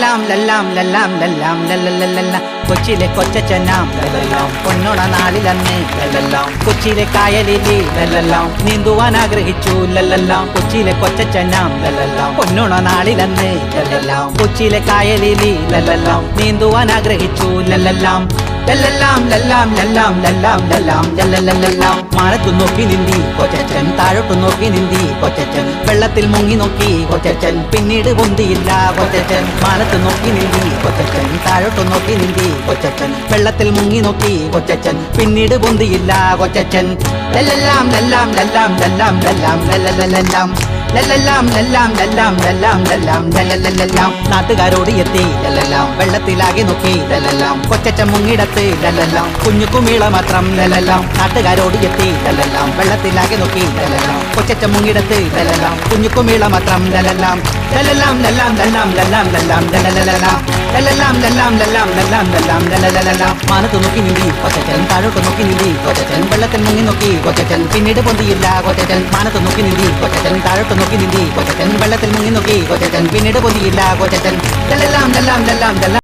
ലല്ലല്ലാം ലല്ലാം ലല്ലാം ലല്ലാം ലല്ലല്ലല്ല കൊച്ചിലെ കൊച്ചച്ചനാം ലല്ലല്ലാം പൊന്നോണ നാളിലന്നേ ലല്ലല്ലാം കൊച്ചിലെ കായലിലെ ലല്ലല്ലാം നീന്തുവാൻ ആഗ്രഹിച്ചു ലല്ലല്ലാം കൊച്ചിലെ കൊച്ചച്ചനാം ലല്ലല്ലാം പൊന്നോണ നാളിലന്നേ ലല്ലല്ലാം കൊച്ചിലെ കായലിലെ ലല്ലല്ലാം നീന്തുവാൻ ആഗ്രഹിച്ചു ലല്ലല്ലാം ലല്ലല്ലാം ലല്ലാം ലല്ലാം ലല്ലാം ലല്ലാം ലല്ലല്ലല്ലാം മാനത്തു നോക്കി നിന്തി കൊച്ചച്ചൻ താഴോട്ടു നോക്കി നിന്തി കൊച്ചച്ചൻ വെള്ളത്തിൽ മുങ്ങി നോക്കി കൊച്ചച്ചൻ പിന്നീട് പൊന്തിയില്ല കൊച്ചച്ചൻ മാനത്ത് നോക്കി നിന്തി കൊച്ചച്ചൻ താഴോട്ടു നോക്കി നിന്തി കൊച്ചച്ചൻ വെള്ളത്തിൽ മുങ്ങി നോക്കി കൊച്ചച്ചൻ പിന്നീട് പൊന്തിയില്ല കൊച്ചച്ചൻ എല്ലാം ലല്ലാം ലല്ലാം ലല്ലാം ലല്ലാം ലല്ലല്ലല്ലാം ലല്ലല്ലാം ലല്ലാം ലല്ലാം ലല്ലാം ലല്ലാം ലല്ലല്ലല്ലാം നാട്ടുകാരോട് എത്തി ലല്ലല്ലാം വെള്ളത്തിലാകെ നോക്കി ലല്ലല്ലാം കൊച്ചറ്റം മുങ്ങിടത്ത് ലല്ലല്ലാം കുഞ്ഞു കുമിള മാത്രം ലല്ലല്ലാം നാട്ടുകാരോട് എത്തി ലല്ലല്ലാം വെള്ളത്തിലാകെ നോക്കി ലല്ലല്ലാം കൊച്ചറ്റം മുങ്ങിടത്ത് ലല്ലല്ലാം കുഞ്ഞു കുമിള മാത്രം ലല്ലല്ലാം ലല്ലാം ലലാം ലലാം ലലാം ലല്ലല്ലല്ലാം ലല്ലല്ലാം ലലാം ലലാം ലലാം ലലാം ലല്ലല്ലല്ലാം മാനത്ത് നോക്കി നീന്തി കൊച്ചച്ചൻ താഴോട്ട് നോക്കി നീന്തി കൊച്ചച്ചൻ വെള്ളത്തിൽ മുങ്ങി നോക്കി കൊച്ചച്ചൻ പിന്നീട് പൊന്തിയില്ല കൊച്ചച്ചൻ മാനത്ത് നോക്കി നീന്തി കൊച്ചച്ചൻ താഴോട്ട് നോക്കി നീന്തി കൊച്ചച്ചൻ വെള്ളത്തിൽ മുങ്ങി നോക്കി കൊച്ചച്ചൻ പിന്നീട് പൊന്തിയില്ല കൊച്ചച്ചൻ ലല്ലല്ലാം ലലാം ലലാം ലല്ലാം